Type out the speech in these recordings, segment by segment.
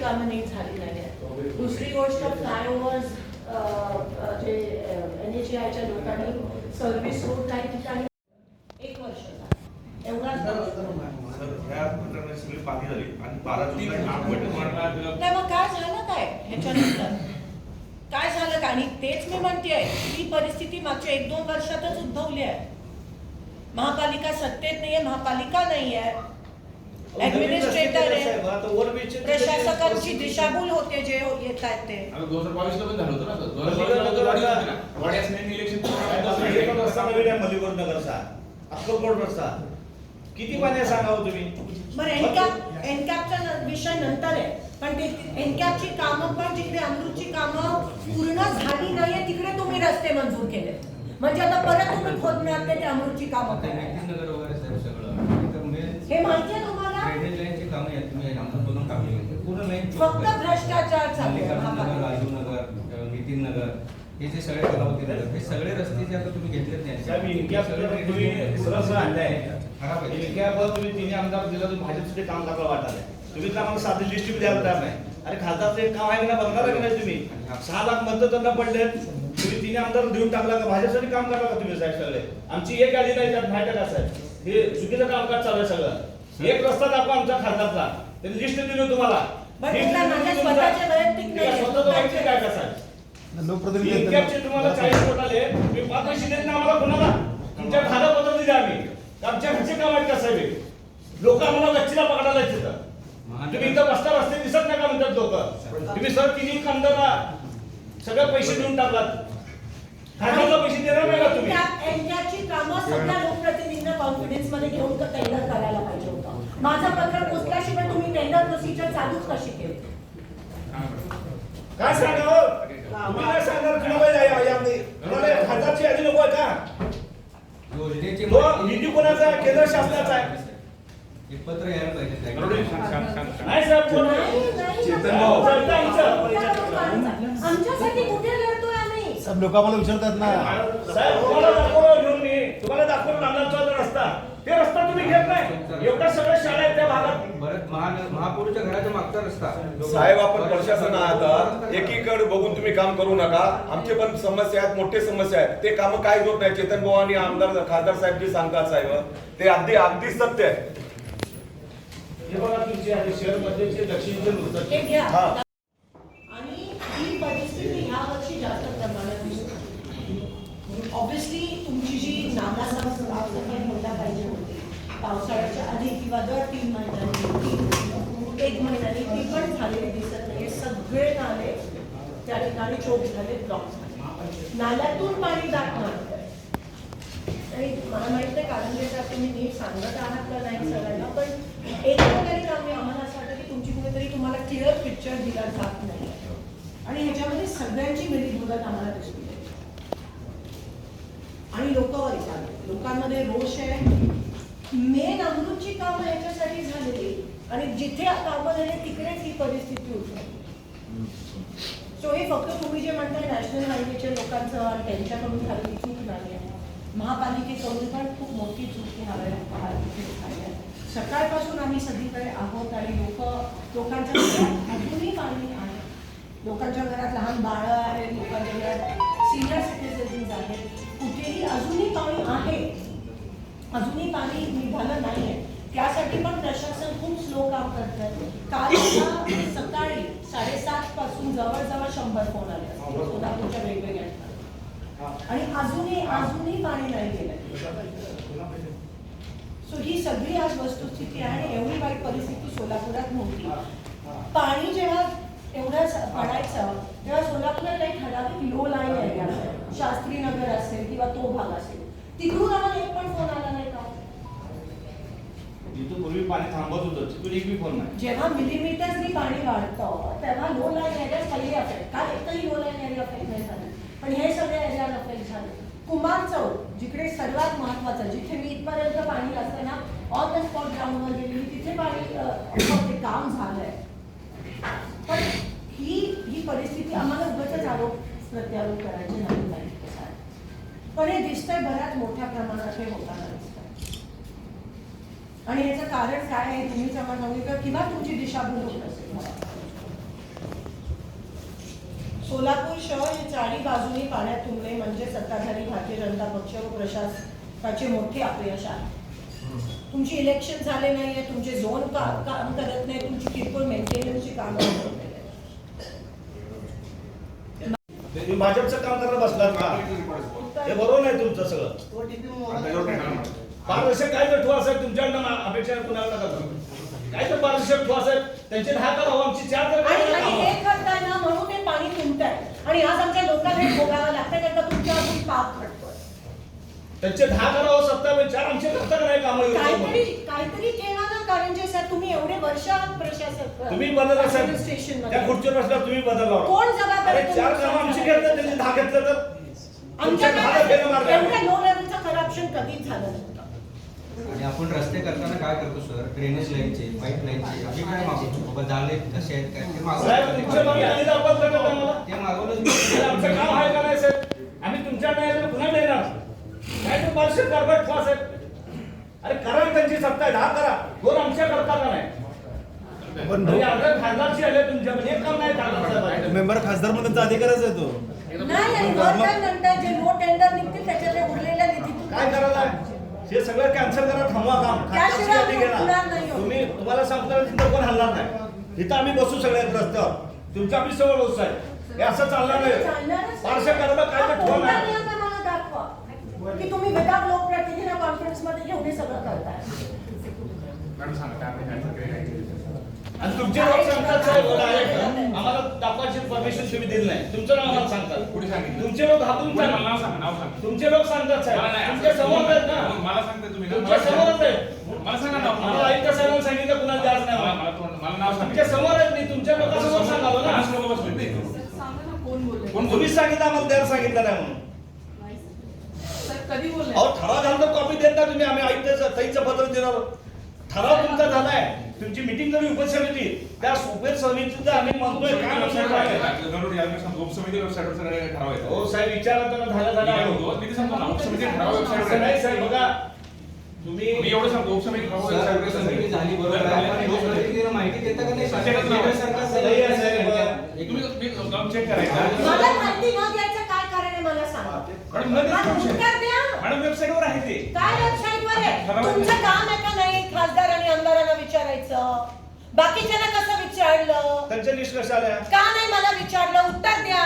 कामं नीट झाली नाही आहेत दुसरी गोष्ट फ्लायओव्हर्स जे एन एच आयच्या लोकांनी सर्व्हिस रोड काही ठिकाणी. एक वर्ष झालं. एवढाच नाही मग काय झालं? काय ह्याच्यानंतर? काय झालं का आणि तेच मी म्हणतेय ही परिस्थिती मागच्या एक दोन वर्षातच उद्भवली आहे. महापालिका सत्तेत नाहीये महापालिका ऍडमिनिस्ट्रेटर आहे. प्रशासकांची दिशाभूल होते जे येत आहेत ते मलिकोट नगरचा. अक्कलकोट रस्ता किती पाणी सांगावं तुम्ही? बरं एनकॅप एनकॅपचा न- विषय नंतर आहे. पण ते एनकॅपची कामं पण जिकडे अमृतची कामं पूर्ण झाली नाहीये तिकडे तुम्ही रस्ते मंजूर केले म्हणजे आता परत तुम्ही खोदणार ते अमृतची कामं नगर वगैरे साहेब सगळं. हे माहितीये तुम्हाला? ड्रेनेज लाईनची कामं आहेत. तुम्ही आमचं बोलून काढली पूर्ण लाईन फक्त भ्रष्टाचार चालू आहे. नगर. राजीव नितीन नगर हे जे सगळे कलावती नगर हे सगळे रस्ते जे आता तुम्ही घेतलेत नाही. सरळ आणलाय. खराब आहे इनक्या तुम्ही तिन्ही आमदार दिला तुम्ही भाजपसाठी काम करायला वाटायला तुम्ही तर आम्हाला साधी लिस्ट द्यायला तयार नाही. अरे खासदारचं एक काम आहे नाही? बघणार का नाही तुम्ही? सहा लाख मतं त्यांना पडलेत. तिन्ही आमदार देऊन टाकला का भाजपसाठी काम करा का तुम्ही साहेब सगळे? आमची एक आली नाही त्यात माहिती का साहेब? हे चुकीचं कामकाज चालू आहे सगळं. एक रस्ता दाखवा आमच्या खासदारचा. त्यांनी लिस्ट दिली तुम्हाला. स्वतःचे वैयक्तिक काय का साहेब? चाळीस कोट आले. पाच पैसे देत नाही आम्हाला कोणाला? तुमच्या खात्या पत्र दिले आम्ही. आमच्या घरचे काम आहेत का साहेब लोक आम्हाला गच्चीला पकडायला येत तिथं तुम्ही इथं बसता रस्ते दिसत नाही का म्हणतात लोक? तुम्ही सर तिन्ही सगळे पैसे देऊन टाकलात. खात्याला पैसे देणार नाही का तुम्ही एनकॅप- एनकॅपची कामं सगळ्या लोकप्रतिनिधींना कॉन्फिडन्समध्ये घेऊन टेंडर करायला पाहिजे होतं माझं पत्र पोचल्याशिवाय तुम्ही टेंडर प्रोसिजर चालूच कशी केली काय सांगावं तुम्ही काय सांगणार तुम्हाला या- या- तुम्हाला या खात्याची यादी नको आहे का योजनेची तो माहिती- निधी कोणाचा आहे? केंद्र शासनाचा आहे हे पत्र यायला पाहिजे बरोबर. साहेब. नाही साहेब कोण नाही, नाही, चेतन नाही. भाऊ. सब लोक आम्हाला विचारतात ना. साहेब तुम्हाला दाखवलं घेऊन मी. तुम्हाला दाखवलं नांदरचा रस्ता. ते रस्ता तुम्ही घेत नाही. एवढ्या सगळ्या शाळा आहेत त्या भागात. बरं महा- महापौरच्या घराच्या मागचा रस्ता. साहेब आपण प्रशासन आहात एकीकडे बघून तुम्ही काम करू नका. आमचे पण समस्या आहेत मोठे समस्या आहेत. ते काम काय होत नाही? चेतन भाऊ आणि आमदार खासदार साहेब जे सांगतात साहेब ते अगदी अगदी सत्य आहे. हे बघा तुमचे शहर मध्यचे दक्षिणचे हे वृत्त घ्या हा. आणि ही परिस्थिती ह्या वर्षी जास्त प्रमाणात दिसते ऑब्विसली तुमची जी नामासह साफसफाई व्हायला पाहिजे होती पावसाळ्याच्या आधी किंवा दर तीन महिन्यांनी तीन- एक महिन्याने ती पण झालेली दिसत नाही सगळे नाले त्या ठिकाणी चोक झाले ब्लॉक नाल्यातून पाणी जात. नाही आणि मला माहीत नाही कारण जे तुम्ही नीट सांगत आहात का नाही सगळ्यांना पण एकंदरीत आम्ही आम्हाला असं वाटतं की तुमची कुठेतरी तुम्हाला क्लिअर पिक्चर दिला जात नाही. आणि ह्याच्यामध्ये सगळ्यांची मिलीभगत आम्हाला दिसून येते. आणि लोक येतात. लोकांमध्ये रोष आहे. मेन अमृतची कामं याच्यासाठी झालेली. आणि जिथे कामं झाली तिकडेच ही परिस्थिती उद्भवली. सो हे फक्त तुम्ही जे म्हणताय नॅशनल हायवेच्या लोकांचं आणि त्यांच्याकडून झालेली चूक नाही आहे. महापालिकेकडून पण खूप मोठी चूक ह्या झाली आहे. सकाळपासून आम्ही सगळीकडे आहोत आणि लोक लोकांच्या घरात अजूनही पाणी आहे. लोकांच्या घरात लहान बाळं आहेत लोकांच्या घरात सिनियर सिटीजन्स आहेत. कुठेही अजूनही पाणी आहे. अजूनही पाणी निघालं नाही आहे त्यासाठी पण प्रशासन खूप स्लो काम करत आहे काल सकाळी साडेसात पासून जवळजवळ शंभर फोन आले सोलापूरच्या वेगवेगळ्या आणि अजूनही अजूनही पाणी नाही गेलं सो ही सगळी आज वस्तुस्थिती आहे. आणि एवढी वाईट परिस्थिती सोलापुरात नव्हती. पाणी जेव्हा एवढं पडायचं तेव्हा सोलापुरात काही ठराविक लो लाईन आहे शास्त्री नगर असेल किंवा तो भाग असेल तिकडून आम्हाला एक पण फोन आला नाही. का पूर्वी पाणी थांबत होतं तिथून एक बी फोन नाही. जेव्हा मिलीमीटर्सनी पाणी वाढतं तेव्हा लो लाईन एरिया खाली अफेक्ट काल एकही लो लाईन एरिया अफेक्ट नाही झालं. पण हे सगळे एरिया अफेक्ट झाले. कुमार चौक जिकडे सर्वात महत्वाचं जिथे मी इथपर्यंत पाणी असताना ऑन द स्पॉट ग्राउंडवर गेली तिथे पाणी अ, of ते काम झालंय पण ही ही परिस्थिती आम्हाला उगाच आरोप प्रत्यारोप करायचे नाही पाहिजे पण हे दिसतंय बऱ्याच मोठ्या प्रमाणात हे होताना दिसतंय कारण काय आहे तुम्हीच आम्हाला सांगितलं किंवा तुमची दिशाभूल होत असेल. सोलापूर शहर हे चारी बाजूनी पाण्यात तुंबले म्हणजे सत्ताधारी भारतीय जनता पक्ष व प्रशासनाचे मोठे अपयश आहे तुमची इलेक्शन झाले नाहीये तुमचे झोन का काम करत नाही तुमची किरकोळ मेंटेनन्सची कामं होत नाहीये. तुम्ही भाजपचं काम करायला बसलात का हे बरोबर नाही तुमचं सगळं पारदर्शक काय तर ठोस आहे तुमच्याकडनं अपेक्षा कुणाला नका काय तर पारदर्शक ठोस आहे त्यांचे दहा कर हवं आमची चार तर आणि. हे. म्हणून ते पाणी तुंबतंय आणि आज आमच्या लोकांना हे भोगावं कारण का तुमच्या हातून पाप घडतोय त्यांचे दहा करावं सत्तावीस चार आमचे करता का नाही कामं काहीतरी काहीतरी केला ना कारण जे सर तुम्ही एवढे वर्ष आहात प्रशासक. तुम्ही बदल असाल Administration त्या. खुर्चीवर बसला तुम्ही बदल. कोण जबाबदार अरे चार कामं आमची? घेतलं दहा घेतलं तर. आमच्या एवढ्या करप्शन कधीच झालं नव्हतं आणि आपण रस्ते करताना काय करतो सर ड्रेनेज लाईनचे पाईप लाईनचे अभिप्राय मागवतो? बाबा झाले कसे आहेत काय? ते मागवलं. ते आम्ही तुमच्या नाही पुन्हा देणार काय कारभार आहे अरे करा त्यांची सत्ता आहे दहा करा. दोन आमच्या करता का नाही? मेंबर खासदार म्हणून त्यांचा अधिकारच आहे तो. नाही आणि वर काय नंतर जे नो टेंडर निघतील त्याच्यातल्या उरलेल्या निधीतून काय करायला? हे सगळं कॅन्सल करा थांबवा काम. तुम्ही तुम्हाला सांगतो तिथं कोण हलणार नाही. इथं आम्ही बसू सगळे रस्त्यावर तुमच्या आम्ही सवय बसू आहे हे असं चालणार नाही. चालणारच पारशे करायला काय हा तर ठेवा कोणता ना. नियम आहे मला दाखवा. की तुम्ही विदाउट लोकप्रतिनिधी कॉन्फरन्समध्ये घेऊन हे सगळं करताय? आणि तुमचे लोक सांगतात साहेब आम्हाला दाखवायची परमिशन तुम्ही दिली नाही. तुमचं नाव आम्हाला सांगतात. कुठे सांगितलं? तुमचे लोक हातून पुढे मला नाव सांगा नाव सांगा. तुमचे लोक सांगतात साहेब. मला नाही, तुमच्या असं- समोर आहेत ना. मला सांगते तुम्ही ना. तुमच्या मला समोरच सांगा. आहेत. मला सांगा नाव मला आयुक्त साहेबांनी सांगितलं कुणाला द्यायचं नाही मला- मला. मला थोडं- मला नाव तुमच्या सांगा समोर आहेत मी तुमच्या लोकांसमोर सांगालो ना. पन्नास लोकं बसलेत ते. सांगा ना कोण बोलले? कोण तुम्हीच सांगितलं आम्हाला द्यायला सांगितलं नाही म्हणून. साहेब कधी बोलले? अहो ठराव झाला तर कॉपी देत ना तुम्ही. आम्ही आयुक्त ताईचं पत्र देणार ठराव तुमचा झालाय. तुमची मिटिंग झाली उपसमिती त्या उपसमितीचं आम्ही म्हणतोय काय म्हणतोय काय? हो साहेब विचारा तर झालं मी झालं काय आहे. म्हणतो, मी ते सांगतो ना, उपसमिती ठराव असं वेबसाईटवर नाही. साहेब बघा तुम्ही मी एवढं. झाली बरोबर आहे पण लोकप्रतिनिधीला माहिती देता का नाही केंद्र सरकार साहेब. मला माहिती न द्यायचं मला सांगा. मॅडममध्ये मला उत्तर द्या. मॅडम वेबसाईटवर आहे ते. काय वेबसाईट वर आहे ठराव- तुमचं काम आहे का नाही खासदार आणि आमदारांना विचारायचं? बाकीच्यांना कसं विचारलं? त्यांच्या लिस्ट कशा आल्या का नाही मला विचारलं? उत्तर द्या.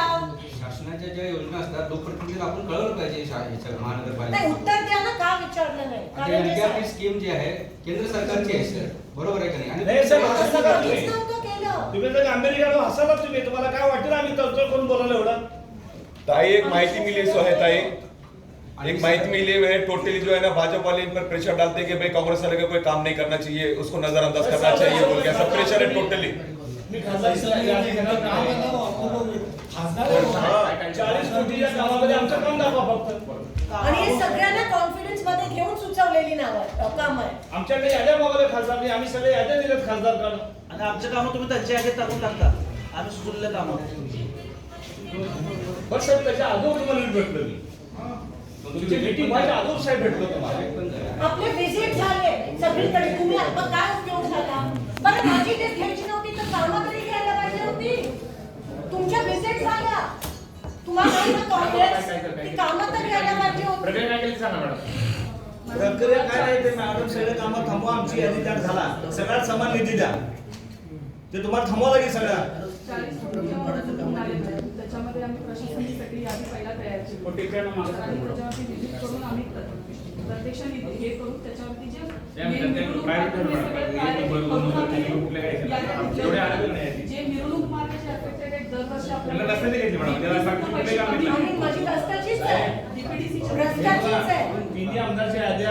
शासनाच्या ज्या योजना असतात लोकप्रतिनिधीला आपण कळवलं पाहिजे शा- ह्याच्या नाही महानगरपालिका उत्तर द्या ना का विचारलं नाही? कारण एनडीआरपी स्कीम जी आहे केंद्र सरकारची आहे सर. बरोबर आहे का नाही? नाही, सर, असं असं नका कधीच तुम्ही. नव्हतं केलं. तुम्ही जर अमेरिकेला हसाला तुम्ही. तुम्हाला काय वाटेल आम्ही तळतळ करून बोलायला एवढं? ताई एक माहिती मिली सो है ताई. एक माहिती मिली है टोटली जो है ना भाजपा वाले इन पर प्रेशर डालते कि भाई कांग्रेस वाले का कोई काम नहीं करना चाहिए उसको नजरअंदाज करना चाहिए बोल के ऐसा प्रेशर है टोटली आणि हे सगळ्यांना कॉन्फिडन्समध्ये घेऊन सुचवलेली नाव काम आहे. आमच्याकडे याद्या मागवल्या खासदार आम्ही सगळे याद्या दिलेत खासदार आणि आमचे कामं तुम्ही त्यांच्या यादीत टाकून टाकता. आम्ही सुचवलेले कामं बस साहेब त्याच्या अगोदर तुम्हाला भेटलो मी. तुमची मीटिंग व्हायच्या अगोदर साहेब भेटलो तुम्हाला आपले विजिट झाले. सगळीकडे तुम्ही आता काय उपयोग झाला. बरं माझी डेट घ्यायची नव्हती तर तरी घ्यायला पाहिजे होती. तुमच्या विजिट झाल्या. तुम्हाला काँग्रेस ती कामं तर घ्यायला पाहिजे होती. प्रक्रिया काय केली सांगा मॅडम? प्रक्रिया काय नाही ते मॅडम सगळे कामं थांबवा आमची यादी त्यात झाला. सगळ्यात समान निधी द्या. ते तुम्हाला थांबवा लागेल सगळ्या त्याच्यामध्ये आम्ही प्रशासनासाठी यादी पहिला तयार केली. आणि त्याच्यावरती विजिट करून आम्ही प्र- प्रत्यक्ष निधी हे करून त्याच्यावरती जे हे. सगळे जे- मिरवणूक मार्गाचे आहेत दरवर्षी रस्त्याचीच आहे.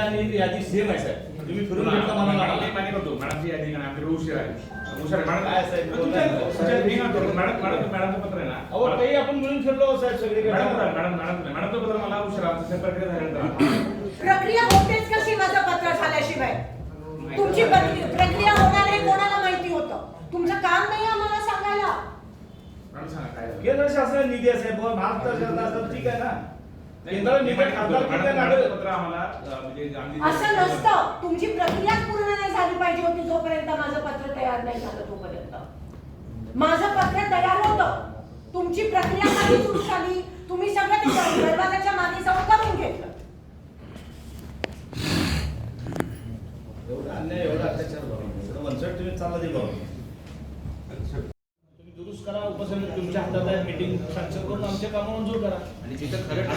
आणि यादी सेम आहे साहेब. तुम्ही फिरून घेतलं मला मॅडम मला मी मान्य करतो. मॅडमची यादी आणि आमच्याकडे उशीर आहे उशीर आहे मॅडम काय साहेब, मी मॅडम मॅडम मॅडमचं पत्र आहे ना. अहो काही आपण मिळून फिरलो साहेब सगळीकडे. मॅडम मॅडम मॅडम मॅडमचं पत्र मला उशीर आहे. आमचं प्रक्रिया झाल्यानंतर प्रक्रिया होतेच कशी माझं पत्र झाल्याशिवाय? तुमची प्रक्रि- प्रक्रिया होणार हे कोणाला माहिती होतं? तुमचं काम नाही आम्हाला सांगायला? केंद्र शासनाने निधी असेल महाराष्ट्र शासन असतं ठीक आहे ना? म्हणजे असं नसतं. तुमची प्रक्रियाच पूर्ण नाही झाली पाहिजे होती जोपर्यंत माझं पत्र तयार नाही झालं तोपर्यंत. माझं पत्र तयार होतं. तुमची प्रक्रिया नाही सुरू झाली. तुम्ही सगळं ते दरवाजाच्या मागे जाऊन करून घेतलं एवढा अन्याय एवढा अत्याचार बघा एवढं वनसट तुम्ही चालला दे बघा तुम्ही दुरुस्त करा उपसमिती तुमच्या हातात आहे मीटिंग सँक्शन करून आमच्या कामं मंजूर करा. आणि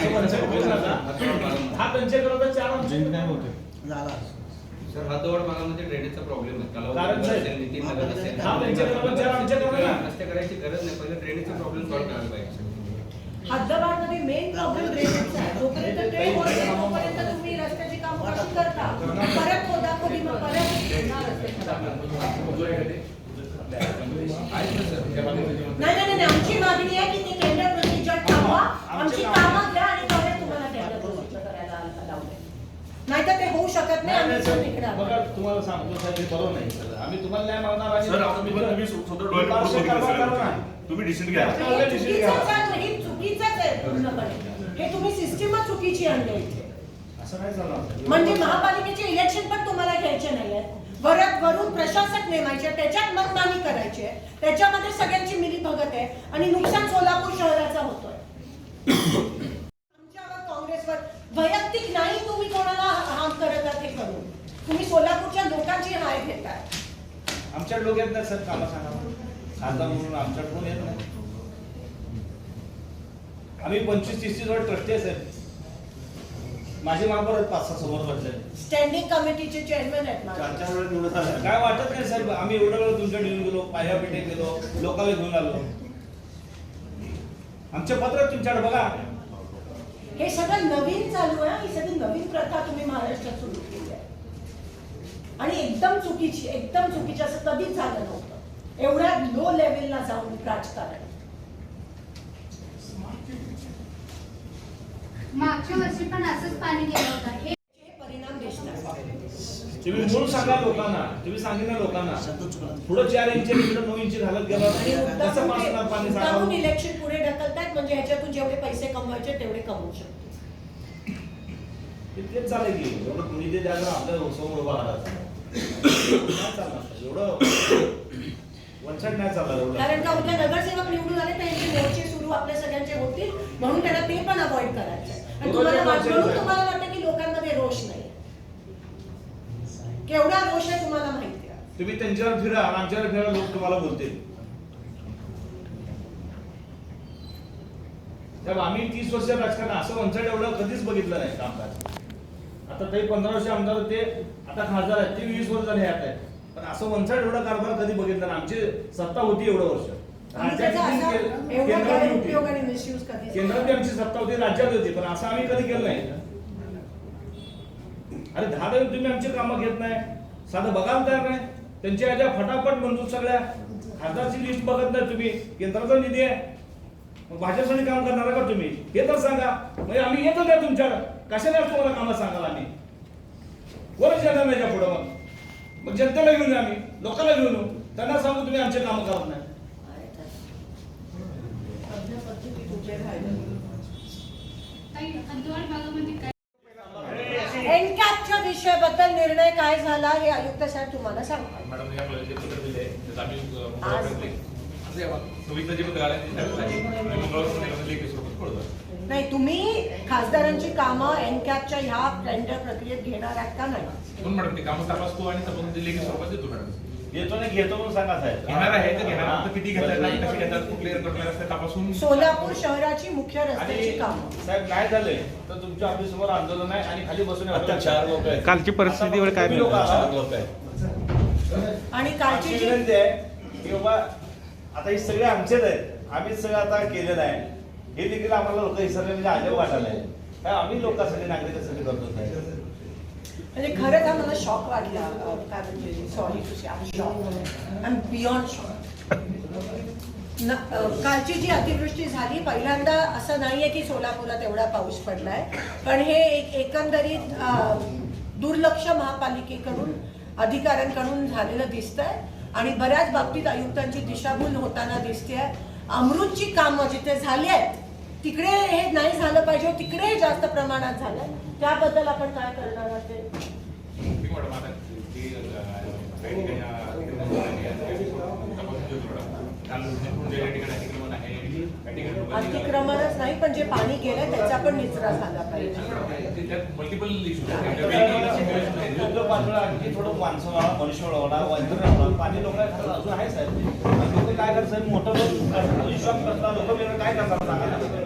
खरं असं हा त्यांच्या करता चार आमचे काय होते सर हद्दवाड भागामध्ये ड्रेनेजचा प्रॉब्लेम आहे कारण तलाव साहेब, असेल, नितीन नगर असेल. हा, त्यांच्याकडे पण चार आमच्याकडे ना. रस्ते करायची गरज नाही पहिले ड्रेनेजचा प्रॉब्लेम सॉल्व्ह करायला पाहिजे हद्दबारमध्ये मेन प्रॉब्लेम ड्रेनेजचा आहे जोपर्यंत ते होत नाही तोपर्यंत तुम्ही रस्त्याची कामं कशी करता परत खोदाखोदी मग परत पुन्हा रस्ते खराब आहेत ना सर, आमची कामं घ्या आणि तुम्हाला करायला नाहीतर ते होऊ शकत नाही आम्ही सर. बघा तुम्हाला सांगतो साहेब हे बरोबर नाही सर. आम्ही तुम्हाला न्याय मागणार आणि सर आपण तुम्ही तुम्ही स्वतः डोळे करा. तुम्ही डिसिजन घ्या. हे चुकीचंच आहे, हे चुकीचंच आहे पूर्णपणे. हे तुम्ही सिस्टीमच चुकीची आणली इथे. असं नाही चालणार म्हणजे महापालिकेचे इलेक्शन पण तुम्हाला घ्यायचे नाहीये. वरत वरून प्रशासक नेमायचे त्याच्यात मनमानी करायची. आहे त्याच्यामध्ये सगळ्यांची मिली भगत आहे आणि नुकसान सोलापूर शहराचा होतोय आमच्यावर काँग्रेसवर वैयक्तिक नाही तुम्ही कोणाला हाम करत हे करून. तुम्ही सोलापूरच्या लोकांची हाय घेताय. आमच्या लोक येत नाही सर कामं सांगा. खासदार म्हणून आमच्याकडून येत नाही आम्ही पंचवीस तीस तीस वर ट्रस्टी आहे साहेब माझे मागवर पाच सहा समोर बसले. स्टँडिंग कमिटीचे चेअरमॅन आहेत माझे. चार चार वेळा निवडून झाला काय वाटत नाही साहेब आम्ही एवढं वेळ तुमच्याकडे येऊन गेलो पाया पेटे गेलो लोकांना घेऊन आलो. आमचे पत्र तुमच्याकडे बघा. हे सगळं नवीन चालू आहे ही सगळी नवीन प्रथा तुम्ही महाराष्ट्रात सुरू केली आहे. आणि एकदम चुकीची एकदम चुकीची असं कधीच झालं नव्हतं. एवढ्या लो लेवलला जाऊन राजकारण. मागच्या वर्षी पण असंच पाणी गेलं होतं. हे तुम्ही मूळ सांगा लोकांना तुम्ही सांगितलं लोकांना. पुढे चार इंच नऊ इंच घालत गेला कसं पाणी सांगा. इलेक्शन पुढे ढकलतायत म्हणजे ह्याच्यातून जेवढे पैसे कमवायचे तेवढे कमवू शकतो. तेच चालेल की एवढं कुणी ते द्यायला आपल्यासमोर उभा राहतात एवढं नाही चालणार एवढं. कारण का उद्या नगरसेवक निवडून आले तर यांचे मोर्चे सुरू आपल्या सगळ्यांचे होतील म्हणून त्यांना ते पण अवॉइड करायचं. आणि तुम्हाला म्हणून तुम्हाला वाटतं की लोकांमध्ये रोष नाही. केवढा रोष आहे तुम्हाला माहिती आहे? तुम्ही त्यांच्यावर फिरा आणि आमच्यावर फिरा लोक तुम्हाला बोलतील. आम्ही तीस वर्ष राजकारण असं वंचड एवढं कधीच बघितलं नाही कामकाज. आता ते पंधरा वर्ष आमदार ते आता खासदार आहेत ते वीस वर्ष झाले आहेत. पण असं वंचड एवढं कारभार कधी बघितलं नाही. आमची सत्ता होती एवढं वर्ष. केंद्रात आमची सत्ता होती राज्यात होती पण असं आम्ही कधी केलं नाही. अरे दहा दिवस तुम्ही आमची कामं घेत नाही. साधं बघायला तयार नाही त्यांच्या याच्या फटाफट मंजूर सगळ्या. खासदारची लिस्ट बघत नाही तुम्ही. केंद्राचा निधी आहे. मग भाजपसाठी काम करणार का तुम्ही? हे तर सांगा. म्हणजे आम्ही येतो नाही तुमच्याकडे. कशाला तुम्हाला कामं सांगाल आम्ही? कोणच येणार नाही पुढं मग. मग जनतेला घेऊन या आम्ही. लोकांना घेऊन येऊ. त्यांना सांगू तुम्ही आमचे कामं करत नाही. कुठे? ताई हद्दवाड भागामध्ये काय एनकॅपच्या विषयाबद्दल निर्णय काय झाला हे आयुक्त साहेब तुम्हाला सांगतात मॅडम पत्र दिले. आम्ही कळवलं नाही तुम्ही खासदारांची कामं एनकॅपच्या ह्या टेंडर प्रक्रियेत घेणार आहात का नाही? मॅडम ते कामं तपासतो आणि तपासून ते लेखी स्वरूपात देतो मॅडम. येतो नाही घेतो म्हणून सांगा साहेब. घेणार आहे तर घेणार. हा. फक्त किती घेतात नाही कशी घेतात कुठले कुठले रस्ते तपासून सोलापूर शहराची मुख्य रस्त्याची कामं. साहेब नाही झाले तर तुमच्या ऑफिस समोर आंदोलन आहे आणि खाली बसून आता चार लोक आहेत. कालची परिस्थितीवर काय लोक आहात. चार लोक आहेत. आणि कालची जी विनंती आहे की बाबा आता हे सगळे आमचेच आहेत. आम्हीच सगळं आता केलेलं आहे. हे देखील आम्हाला लोक विसरले म्हणजे अजब वाटायला आहे काय आम्ही लोकांसाठी नागरिकांसाठी करतो साहेब म्हणजे खरंच हा मला शॉक वाटला कारण काय म्हणजे sorry to say I shock I beyond shock कालची जी अतिवृष्टी झाली पहिल्यांदा असं नाहीये की सोलापुरात एवढा पाऊस पडलाय पण हे एक एकंदरीत दुर्लक्ष महापालिकेकडून अधिकाऱ्यांकडून झालेलं दिसतंय. आणि बऱ्याच बाबतीत आयुक्तांची दिशाभूल होताना दिसते अमृतची कामं जिथे झाली आहेत तिकडे हे नाही झालं पाहिजे तिकडे जास्त प्रमाणात झालं त्याबद्दल आपण काय करणार ते ती अतिक्रमणच नाही पण जे पाणी गेलं त्याचा पण निचरा झाला पाहिजे. आणखी थोडं माणसं वाढा मनुष्य वाढा पाणी लोक अजून आहे साहेब काय करतात मोठं लोक विश्वास लोक काय करतात?